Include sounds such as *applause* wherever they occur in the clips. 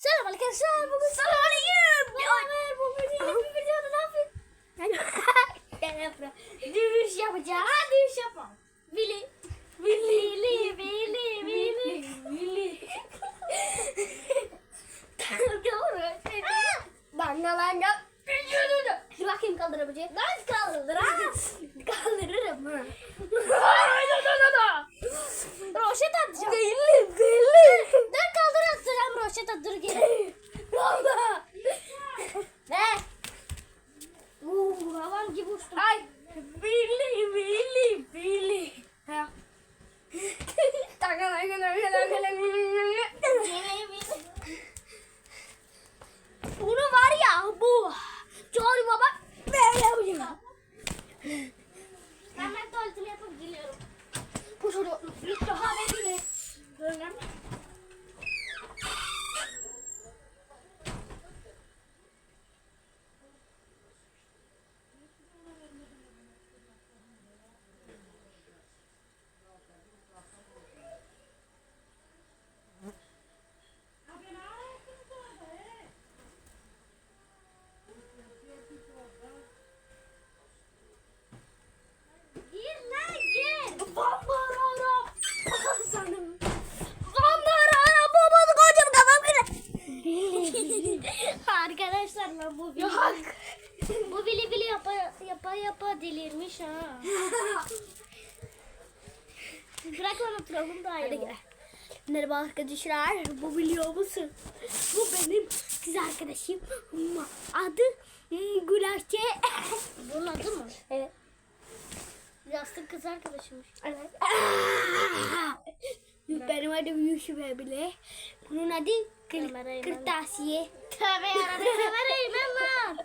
Selam arkadaşlar. Bugün Selamünaleyküm. Ne haber? Bugün yeni bir videoda ne yapıyorsun? *laughs* Gel yapra. Dövüş yapacağız. Ha dövüş yapalım. Vili. Vili. Vili. Vili. Vili. Vili. Doğru. Banga banga. Dur bakayım kaldırabilecek. Nasıl kaldırır ha? *laughs* Kaldırırım Ay, Billy, Billy, Billy. Ja. Takk, takk, takk, takk, takk, takk, yapa yapa yapa delirmiş ha. *laughs* Bırak lan oturalım da Hadi gel. Merhaba arkadaşlar. Bu biliyor musun? Bu benim kız arkadaşım. Adı hmm, Gülerçe. *laughs* Bunun adı mı? Evet. Yastık kız arkadaşımmış. Evet. *laughs* Benim adım Yusuf bile. Bunun adı kır, kırtasiye. Tövbe yarabbim kamerayı ben lan.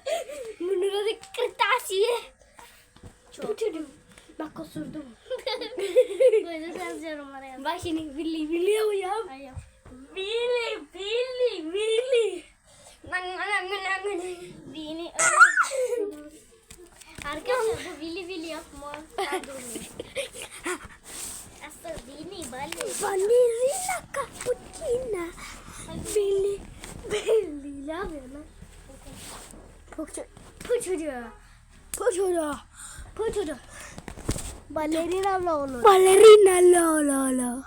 Bunun adı kırtasiye. Çok. Çocuğum. Bak osurdum. Böyle yazıyorum oraya. Bak şimdi Billy biliyor ya. Hayır. Billy, Billy, Billy. Dini Arkadaşlar bu Billy Billy yapma. Aslında dini bali. Ballerina cappuccina. Billy. Billy. Ne yapıyor lan? Puçucu. Puçucu. Ballerina Lolo. Ballerina lo lo lo.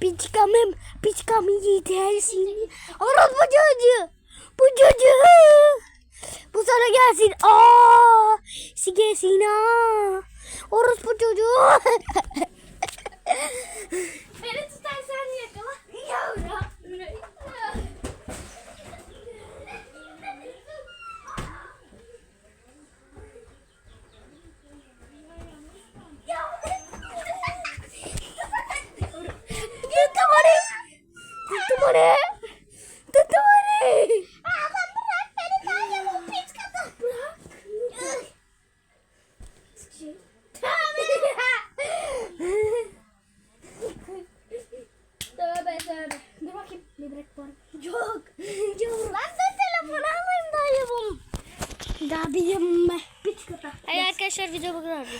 Piçkamım. Piçkamı yetersin. Orası bu çocuğu. Bu çocuğu. Bu sana gelsin. Aa, si gelsin aa. Orası bu çocuğu. *laughs* Beni tutarsan yakala. Yavrum. Tuttum onu. Tuttum onu. Tuttum onu. Ama bırak beni ben yapım piç kadın. Bırak. Tövbe tövbe. Dur bakayım. Bir bana. Yok. Yok. Lan sen telefonu alayım da yapım. Daha bir yemme. Piç kadın. Hayır arkadaşlar video bu kadar.